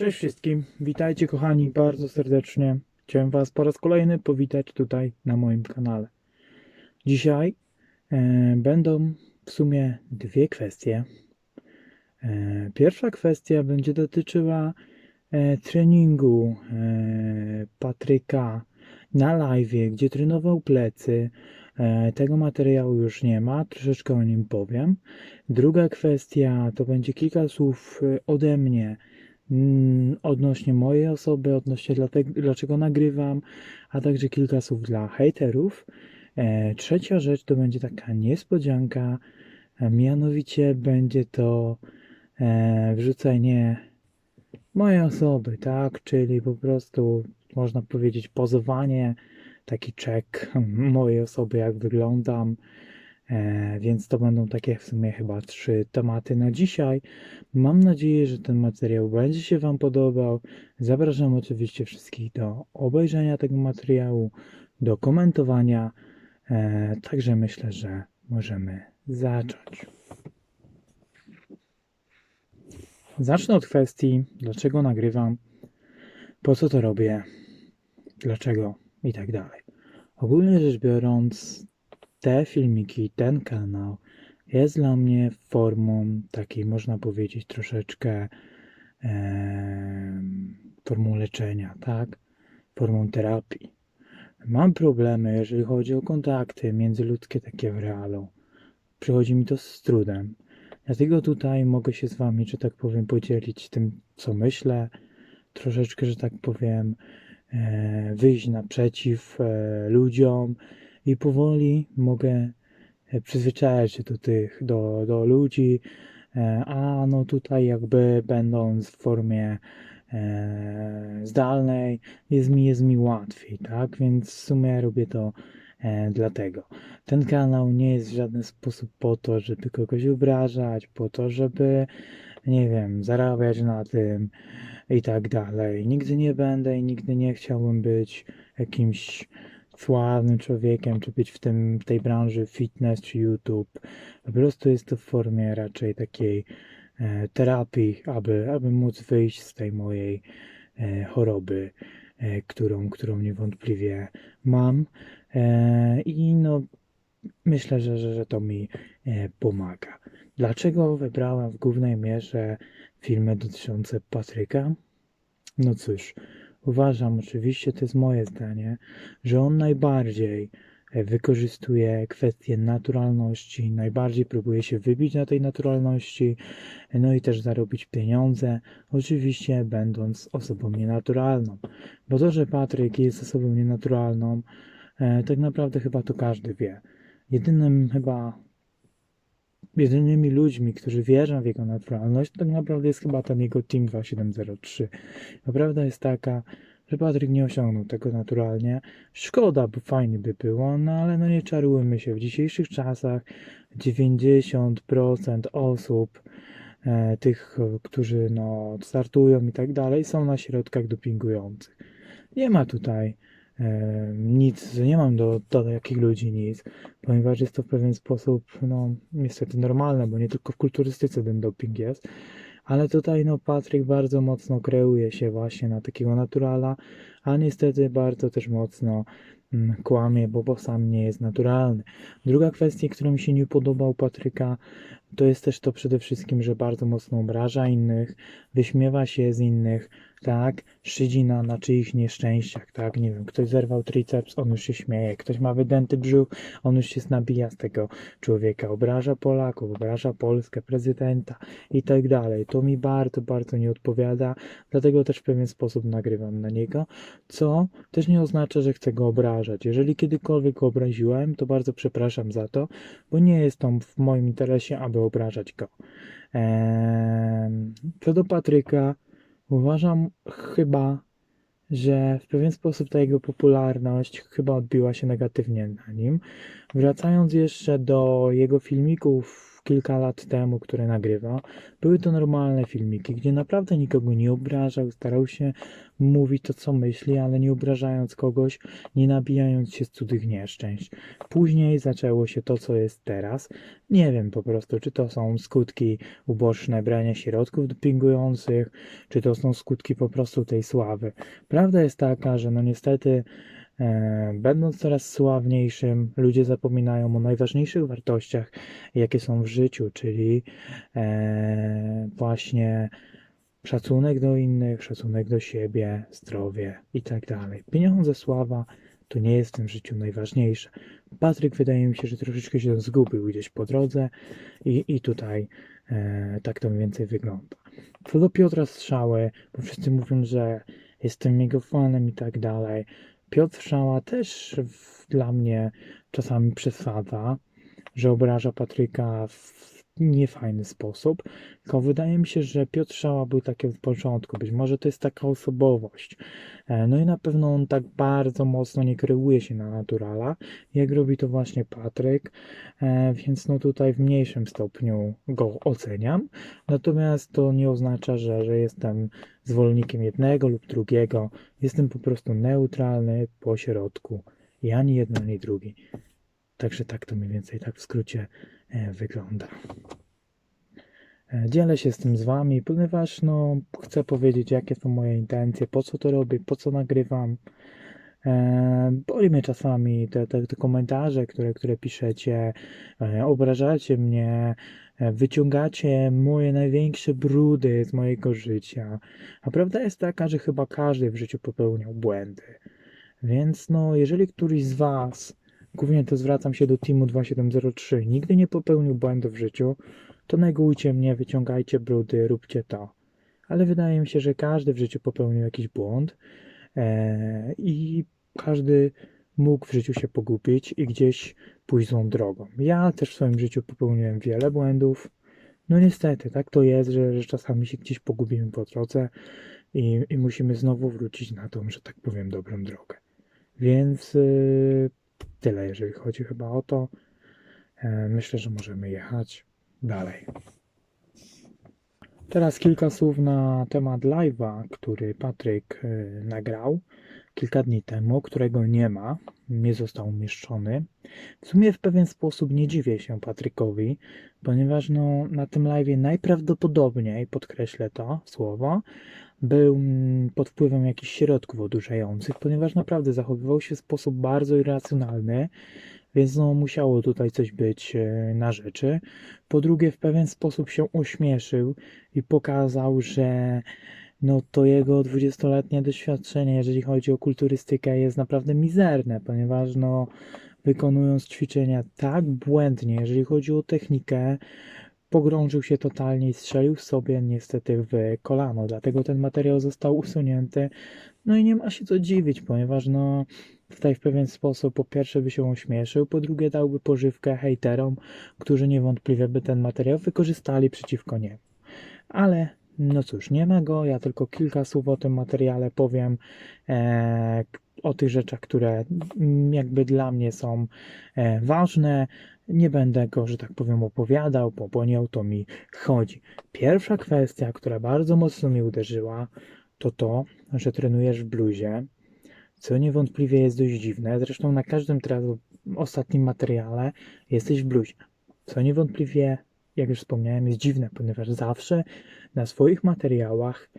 Cześć wszystkim, witajcie kochani bardzo serdecznie. Chciałem Was po raz kolejny powitać tutaj na moim kanale. Dzisiaj e, będą w sumie dwie kwestie. E, pierwsza kwestia będzie dotyczyła e, treningu e, Patryka na live, gdzie trenował plecy. E, tego materiału już nie ma, troszeczkę o nim powiem. Druga kwestia to będzie kilka słów e, ode mnie odnośnie mojej osoby, odnośnie dlaczego nagrywam, a także kilka słów dla hejterów. E, trzecia rzecz to będzie taka niespodzianka, a mianowicie będzie to e, wrzucenie mojej osoby, tak? Czyli po prostu można powiedzieć pozowanie, taki czek mojej osoby, jak wyglądam. E, więc to będą takie w sumie chyba trzy tematy na dzisiaj. Mam nadzieję, że ten materiał będzie się Wam podobał. Zapraszam oczywiście wszystkich do obejrzenia tego materiału, do komentowania. E, także myślę, że możemy zacząć. Zacznę od kwestii, dlaczego nagrywam, po co to robię, dlaczego i tak dalej. Ogólnie rzecz biorąc, te filmiki, ten kanał jest dla mnie formą takiej, można powiedzieć, troszeczkę em, formą leczenia, tak? Formą terapii. Mam problemy, jeżeli chodzi o kontakty międzyludzkie takie w realu. Przychodzi mi to z trudem. Dlatego tutaj mogę się z wami, że tak powiem, podzielić tym, co myślę. Troszeczkę, że tak powiem, e, wyjść naprzeciw e, ludziom i powoli mogę e, przyzwyczajać się do tych, do, do ludzi, e, a no tutaj jakby będąc w formie e, zdalnej jest mi, jest mi łatwiej, tak? Więc w sumie robię to dlatego. Ten kanał nie jest w żaden sposób po to, żeby kogoś obrażać, po to, żeby, nie wiem, zarabiać na tym i tak dalej. Nigdy nie będę i nigdy nie chciałbym być jakimś sławnym człowiekiem, czy być w, tym, w tej branży fitness czy YouTube. Po prostu jest to w formie raczej takiej e, terapii, aby, aby móc wyjść z tej mojej e, choroby, e, którą, którą niewątpliwie mam. E, I no, myślę, że, że, że to mi e, pomaga. Dlaczego wybrałem w głównej mierze filmy dotyczące Patryka? No cóż, uważam, oczywiście to jest moje zdanie, że on najbardziej e, wykorzystuje kwestię naturalności, najbardziej próbuje się wybić na tej naturalności, no i też zarobić pieniądze, oczywiście będąc osobą nienaturalną. Bo to, że Patryk jest osobą nienaturalną, e, tak naprawdę chyba to każdy wie. Jedynym chyba jedynymi ludźmi, którzy wierzą w jego naturalność, tak naprawdę jest chyba ten jego Team 2703. A prawda jest taka, że Patryk nie osiągnął tego naturalnie. Szkoda, bo fajnie by było, no ale no nie czarujmy się. W dzisiejszych czasach 90% osób, e, tych, którzy no, startują i tak dalej, są na środkach dopingujących. Nie ma tutaj nic, nie mam do, do takich ludzi nic, ponieważ jest to w pewien sposób, no niestety normalne, bo nie tylko w kulturystyce ten doping jest, ale tutaj no Patryk bardzo mocno kreuje się właśnie na takiego naturala, a niestety bardzo też mocno mm, kłamie, bo, bo sam nie jest naturalny. Druga kwestia, która mi się nie podoba u Patryka, to jest też to przede wszystkim, że bardzo mocno obraża innych, wyśmiewa się z innych, tak, szydzi na, na czyichś nieszczęściach, tak, nie wiem, ktoś zerwał triceps, on już się śmieje, ktoś ma wydęty brzuch, on już się nabija z tego człowieka, obraża Polaków, obraża Polskę, prezydenta i tak dalej. To mi bardzo, bardzo nie odpowiada, dlatego też w pewien sposób nagrywam na niego, co też nie oznacza, że chcę go obrażać. Jeżeli kiedykolwiek go obraziłem, to bardzo przepraszam za to, bo nie jest to w moim interesie, aby obrażać go. Co do Patryka, uważam chyba, że w pewien sposób ta jego popularność chyba odbiła się negatywnie na nim. Wracając jeszcze do jego filmików kilka lat temu, które nagrywa, były to normalne filmiki, gdzie naprawdę nikogo nie obrażał, starał się mówić to, co myśli, ale nie obrażając kogoś, nie nabijając się z cudzych nieszczęść. Później zaczęło się to, co jest teraz. Nie wiem po prostu, czy to są skutki uboczne brania środków dopingujących, czy to są skutki po prostu tej sławy. Prawda jest taka, że no niestety Będąc coraz sławniejszym, ludzie zapominają o najważniejszych wartościach, jakie są w życiu, czyli e, właśnie szacunek do innych, szacunek do siebie, zdrowie i tak. Pieniądze, sława to nie jest w tym życiu najważniejsze. Patryk wydaje mi się, że troszeczkę się zgubił gdzieś po drodze i, i tutaj e, tak to mniej więcej wygląda. Co do Piotra Strzały, bo wszyscy mówią, że jestem jego fanem i tak dalej. Piotr Szała też dla mnie czasami przesadza, że obraża Patryka w niefajny sposób, tylko wydaje mi się, że Piotr Szała był taki od początku, być może to jest taka osobowość. E, No i na pewno on tak bardzo mocno nie kreuje się na naturala, jak robi to właśnie Patryk, e, więc no tutaj w mniejszym stopniu go oceniam, natomiast to nie oznacza, że, że jestem zwolennikiem jednego lub drugiego, jestem po prostu neutralny po środku i ani jeden, ani drugi. Także tak to mniej więcej tak w skrócie wygląda. E, Dzielę się z tym z Wami, ponieważ no, chcę powiedzieć, jakie są moje intencje, po co to robię, po co nagrywam. E, boli mnie czasami te, te, te komentarze, które, które piszecie, e, obrażacie mnie, e, wyciągacie moje największe brudy z mojego życia. A prawda jest taka, że chyba każdy w życiu popełniał błędy. Więc no, jeżeli któryś z Was, głównie to zwracam się do Teamu 2703, nigdy nie popełnił błędu w życiu, to negujcie mnie, wyciągajcie brudy, róbcie to. Ale wydaje mi się, że każdy w życiu popełnił jakiś błąd e, i każdy mógł w życiu się pogubić i gdzieś pójść złą drogą. Ja też w swoim życiu popełniłem wiele błędów. No niestety, tak to jest, że, że czasami się gdzieś pogubimy po drodze i, i musimy znowu wrócić na tą, że tak powiem, dobrą drogę. Więc yy, tyle, jeżeli chodzi chyba o to. E, myślę, że możemy jechać dalej. Teraz kilka słów na temat live'a, który Patryk e, nagrał kilka dni temu, którego nie ma, nie został umieszczony. W sumie w pewien sposób nie dziwię się Patrykowi, ponieważ no, na tym live'ie najprawdopodobniej, podkreślę to słowo, był pod wpływem jakichś środków odurzających, ponieważ naprawdę zachowywał się w sposób bardzo irracjonalny, więc no, musiało tutaj coś być e, na rzeczy. Po drugie, w pewien sposób się ośmieszył i pokazał, że no to jego 20-letnie doświadczenie, jeżeli chodzi o kulturystykę, jest naprawdę mizerne, ponieważ no, wykonując ćwiczenia tak błędnie, jeżeli chodzi o technikę, pogrążył się totalnie i strzelił sobie niestety w kolano. Dlatego ten materiał został usunięty. No i nie ma się co dziwić, ponieważ no tutaj w pewien sposób po pierwsze by się ośmieszył, po drugie dałby pożywkę hejterom, którzy niewątpliwie by ten materiał wykorzystali przeciwko niemu. Ale no cóż, nie ma go, ja tylko kilka słów o tym materiale powiem, e, o tych rzeczach, które jakby dla mnie są e, ważne. Nie będę go, że tak powiem, opowiadał, bo, o to mi chodzi. Pierwsza kwestia, która bardzo mocno mnie uderzyła, to to, że trenujesz w bluzie, co niewątpliwie jest dość dziwne. Zresztą na każdym teraz ostatnim materiale jesteś w bluzie, co niewątpliwie, jak już wspomniałem, jest dziwne, ponieważ zawsze na swoich materiałach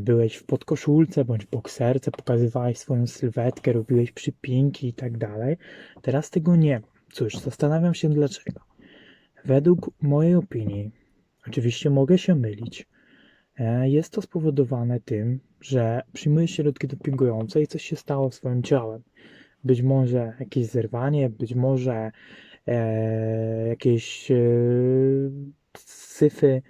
byłeś w podkoszulce bądź bokserce, pokazywałeś swoją sylwetkę, robiłeś przypinki i tak dalej. Teraz tego nie ma. Cóż, zastanawiam się dlaczego. Według mojej opinii, oczywiście mogę się mylić, e, jest to spowodowane tym, że przyjmujesz środki dopingujące i coś się stało swoim ciałem. Być może jakieś zerwanie, być może e, jakieś e, syfy,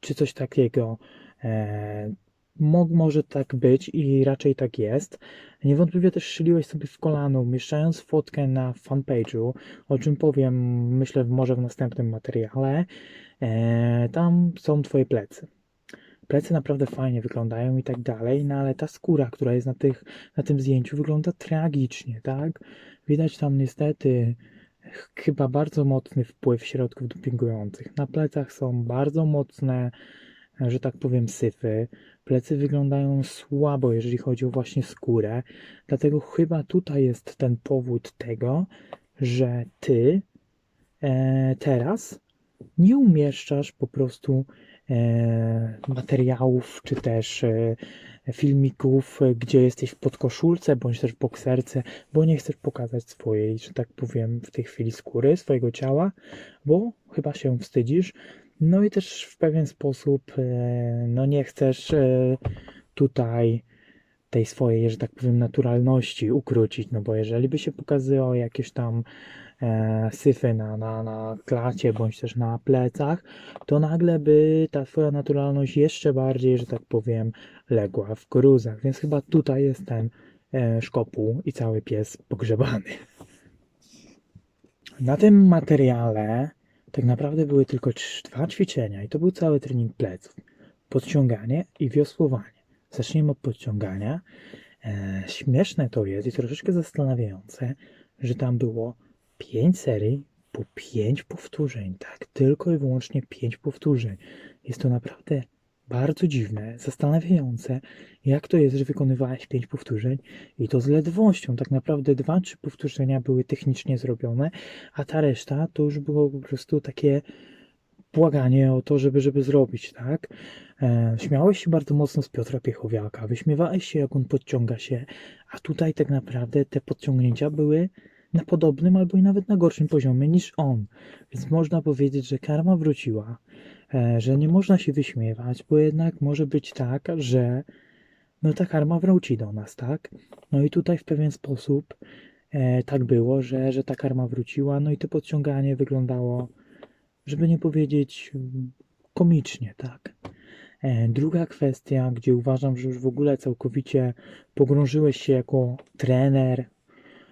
czy coś takiego. E, mo, może tak być i raczej tak jest. Niewątpliwie też strzeliłeś sobie w kolano, umieszczając fotkę na fanpage'u, o czym powiem, myślę, może w następnym materiale. E, tam są twoje plecy. Plecy naprawdę fajnie wyglądają i tak dalej, no ale ta skóra, która jest na, tych, na tym zdjęciu, wygląda tragicznie, tak? Widać tam niestety chyba bardzo mocny wpływ środków dopingujących. Na plecach są bardzo mocne, że tak powiem, syfy. Plecy wyglądają słabo, jeżeli chodzi o właśnie skórę. Dlatego chyba tutaj jest ten powód tego, że ty e, teraz nie umieszczasz po prostu e, materiałów czy też e, filmików, gdzie jesteś w podkoszulce bądź też w bokserce, bo nie chcesz pokazać swojej, że tak powiem, w tej chwili skóry, swojego ciała, bo chyba się wstydzisz. No i też w pewien sposób, e, no nie chcesz e, tutaj tej swojej, że tak powiem, naturalności ukrócić, no bo jeżeli by się pokazywało jakieś tam e, syfy na, na, na klacie bądź też na plecach, to nagle by ta twoja naturalność jeszcze bardziej, że tak powiem, legła w gruzach, więc chyba tutaj jest ten e, szkopuł i cały pies pogrzebany. Na tym materiale tak naprawdę były tylko dwa ćwiczenia i to był cały trening pleców. Podciąganie i wiosłowanie. Zaczniemy od podciągania. E, śmieszne to jest i troszeczkę zastanawiające, że tam było 5 serii po 5 powtórzeń. Tak, tylko i wyłącznie 5 powtórzeń. Jest to naprawdę bardzo dziwne, zastanawiające, jak to jest, że wykonywałeś 5 powtórzeń i to z ledwością. Tak naprawdę 2-3 powtórzenia były technicznie zrobione, a ta reszta to już było po prostu takie błaganie o to, żeby, żeby zrobić, tak? E, śmiałeś się bardzo mocno z Piotra Piechowiaka, wyśmiewałeś się, jak on podciąga się, a tutaj tak naprawdę te podciągnięcia były na podobnym albo i nawet na gorszym poziomie niż on. Więc można powiedzieć, że karma wróciła, że nie można się wyśmiewać, bo jednak może być tak, że no ta karma wróci do nas, tak? No i tutaj w pewien sposób e, tak było, że, że ta karma wróciła, no i to podciąganie wyglądało, żeby nie powiedzieć komicznie, tak? E, Druga kwestia, gdzie uważam, że już w ogóle całkowicie pogrążyłeś się jako trener,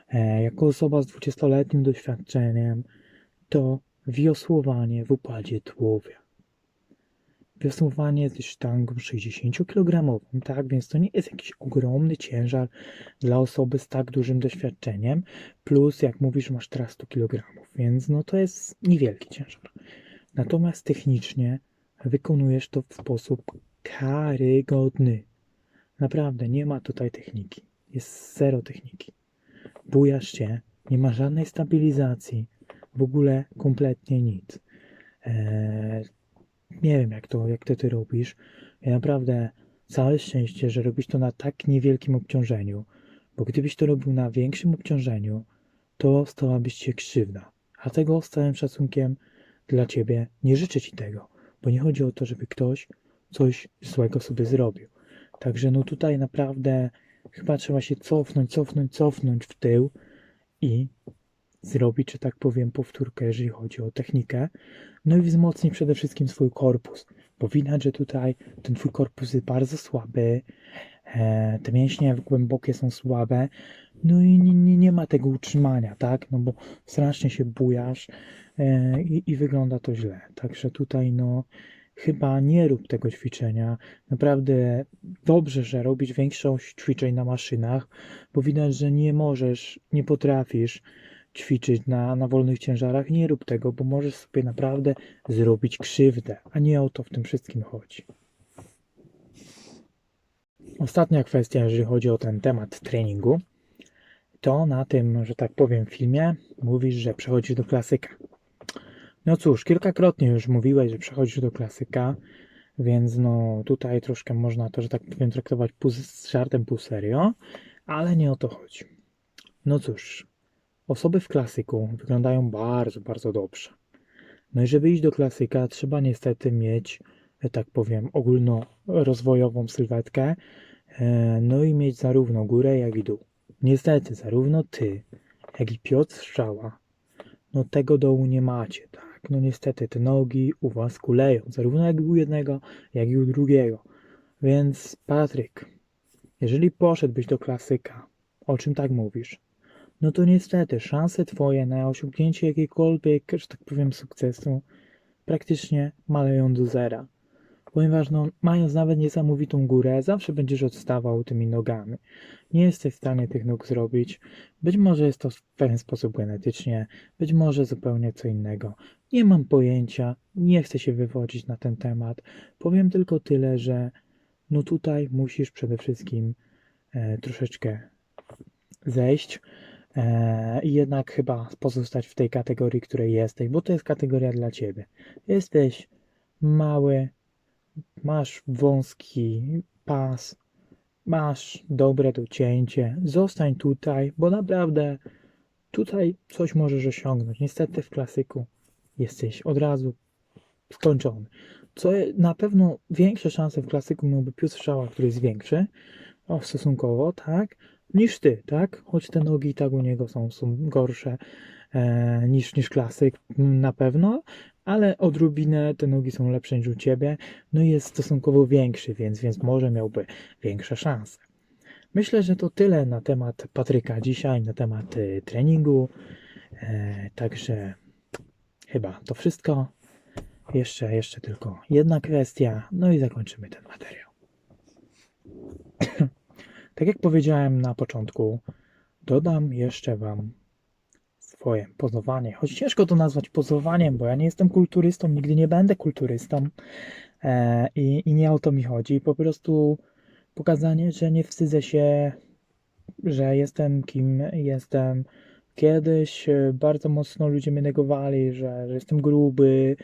e, jako osoba z 20-letnim doświadczeniem, to wiosłowanie w układzie tułowia. Wiosłowanie ze sztangą 60 kg, tak? Więc to nie jest jakiś ogromny ciężar dla osoby z tak dużym doświadczeniem, plus jak mówisz, masz teraz 100 kg, więc no to jest niewielki ciężar. Natomiast technicznie wykonujesz to w sposób karygodny. Naprawdę, nie ma tutaj techniki. Jest zero techniki. Bujasz się, nie ma żadnej stabilizacji, w ogóle kompletnie nic. Eee, nie wiem, jak to, jak to ty robisz. Ja naprawdę całe szczęście, że robisz to na tak niewielkim obciążeniu, bo gdybyś to robił na większym obciążeniu, to stałabyś się krzywda. A tego z całym szacunkiem dla ciebie nie życzę ci tego, bo nie chodzi o to, żeby ktoś coś złego sobie zrobił. Także no tutaj naprawdę chyba trzeba się cofnąć, cofnąć, cofnąć w tył i zrobić, że tak powiem, powtórkę, jeżeli chodzi o technikę. No i wzmocnić przede wszystkim swój korpus, bo widać, że tutaj ten twój korpus jest bardzo słaby, e, te mięśnie głębokie są słabe, no i nie, nie, nie ma tego utrzymania, tak? No bo strasznie się bujasz e, i, i wygląda to źle. Także tutaj, no, chyba nie rób tego ćwiczenia. Naprawdę dobrze, że robisz większość ćwiczeń na maszynach, bo widać, że nie możesz, nie potrafisz ćwiczyć na, na wolnych ciężarach. Nie rób tego, bo możesz sobie naprawdę zrobić krzywdę, a nie o to w tym wszystkim chodzi. Ostatnia kwestia, jeżeli chodzi o ten temat treningu, to na tym, że tak powiem, filmie mówisz, że przechodzisz do klasyka. No cóż, kilkakrotnie już mówiłeś, że przechodzisz do klasyka, więc no tutaj troszkę można to, że tak powiem, traktować pół z żartem, pół serio, ale nie o to chodzi. No cóż, osoby w klasyku wyglądają bardzo, bardzo dobrze. No i żeby iść do klasyka, trzeba niestety mieć, tak powiem, ogólnorozwojową sylwetkę, e, no i mieć zarówno górę, jak i dół. Niestety, zarówno ty, jak i Piotr Strzała, no tego dołu nie macie, tak? No niestety, te nogi u was kuleją, zarówno jak u jednego, jak i u drugiego. Więc Patryk, jeżeli poszedłbyś do klasyka, o czym tak mówisz, no to niestety szanse twoje na osiągnięcie jakiegokolwiek, że tak powiem, sukcesu praktycznie maleją do zera. Ponieważ no, mając nawet niesamowitą górę, zawsze będziesz odstawał tymi nogami. Nie jesteś w stanie tych nóg zrobić. Być może jest to w pewien sposób genetycznie, być może zupełnie co innego. Nie mam pojęcia, nie chcę się wywodzić na ten temat. Powiem tylko tyle, że no tutaj musisz przede wszystkim e, troszeczkę zejść i jednak chyba pozostać w tej kategorii, której jesteś, bo to jest kategoria dla ciebie. Jesteś mały, masz wąski pas, masz dobre docięcie, zostań tutaj, bo naprawdę tutaj coś możesz osiągnąć. Niestety w klasyku jesteś od razu skończony. Co na pewno większe szanse w klasyku miałby Piotr Strzała, który jest większy, o, stosunkowo, tak, niż ty, tak? Choć te nogi i tak u niego są, są gorsze e, niż, niż klasyk m, na pewno, ale odrobinę te nogi są lepsze niż u ciebie, no i jest stosunkowo większy, więc, więc może miałby większe szanse. Myślę, że to tyle na temat Patryka dzisiaj, na temat y, treningu. E, także chyba to wszystko. Jeszcze, jeszcze tylko jedna kwestia, no i zakończymy ten materiał. Tak jak powiedziałem na początku, dodam jeszcze Wam swoje pozowanie. Choć ciężko to nazwać pozowaniem, bo ja nie jestem kulturystą, nigdy nie będę kulturystą e, i, i nie o to mi chodzi. Po prostu pokazanie, że nie wstydzę się, że jestem kim jestem. Kiedyś e, bardzo mocno ludzie mnie negowali, że, że jestem gruby,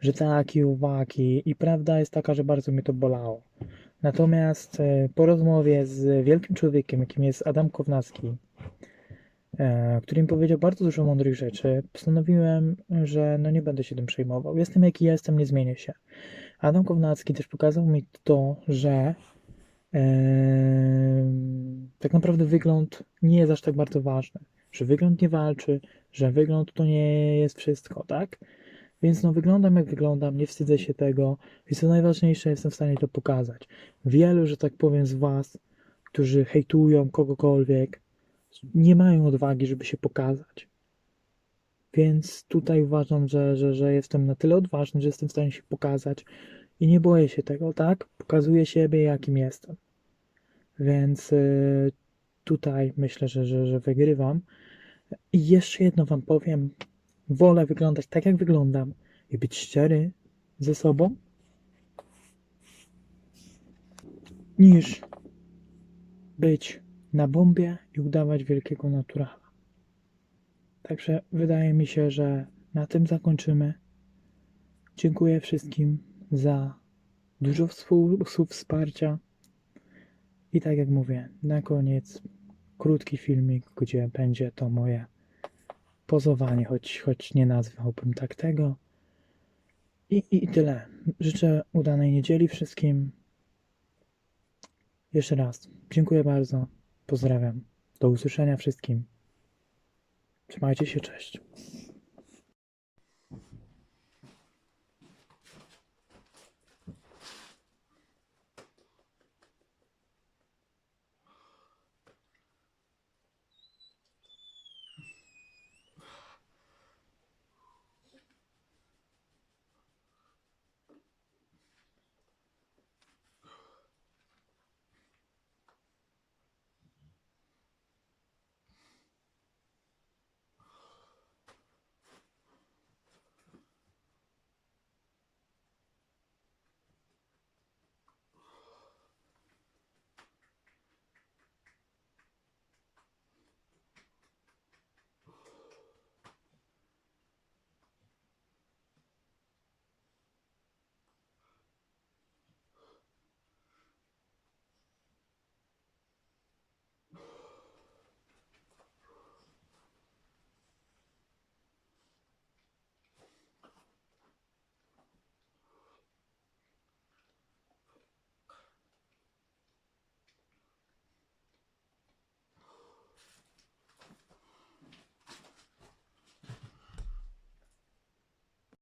że taki, uwaki i prawda jest taka, że bardzo mnie to bolało. Natomiast e, po rozmowie z wielkim człowiekiem, jakim jest Adam Kownacki, e, który mi powiedział bardzo dużo mądrych rzeczy, postanowiłem, że no nie będę się tym przejmował. Jestem jaki jestem, nie zmienię się. Adam Kownacki też pokazał mi to, że em, tak naprawdę wygląd nie jest aż tak bardzo ważny. Że wygląd nie walczy, że wygląd to nie jest wszystko, tak? Więc no wyglądam jak wyglądam, nie wstydzę się tego i co najważniejsze, jestem w stanie to pokazać. Wielu, że tak powiem, z Was, którzy hejtują kogokolwiek, nie mają odwagi, żeby się pokazać. Więc tutaj uważam, że, że, że jestem na tyle odważny, że jestem w stanie się pokazać i nie boję się tego, tak? Pokazuję siebie, jakim jestem. Więc y, tutaj myślę, że, że, że wygrywam. I jeszcze jedno Wam powiem. Wolę wyglądać tak, jak wyglądam i być szczery ze sobą, niż być na bombie i udawać wielkiego naturala. Także wydaje mi się, że na tym zakończymy. Dziękuję wszystkim za dużo słów wsparcia. I tak jak mówię, na koniec krótki filmik, gdzie będzie to moje pozowanie, choć, choć nie nazwałbym tak tego. I, i, I tyle. Życzę udanej niedzieli wszystkim. Jeszcze raz dziękuję bardzo. Pozdrawiam. Do usłyszenia wszystkim. Trzymajcie się, cześć.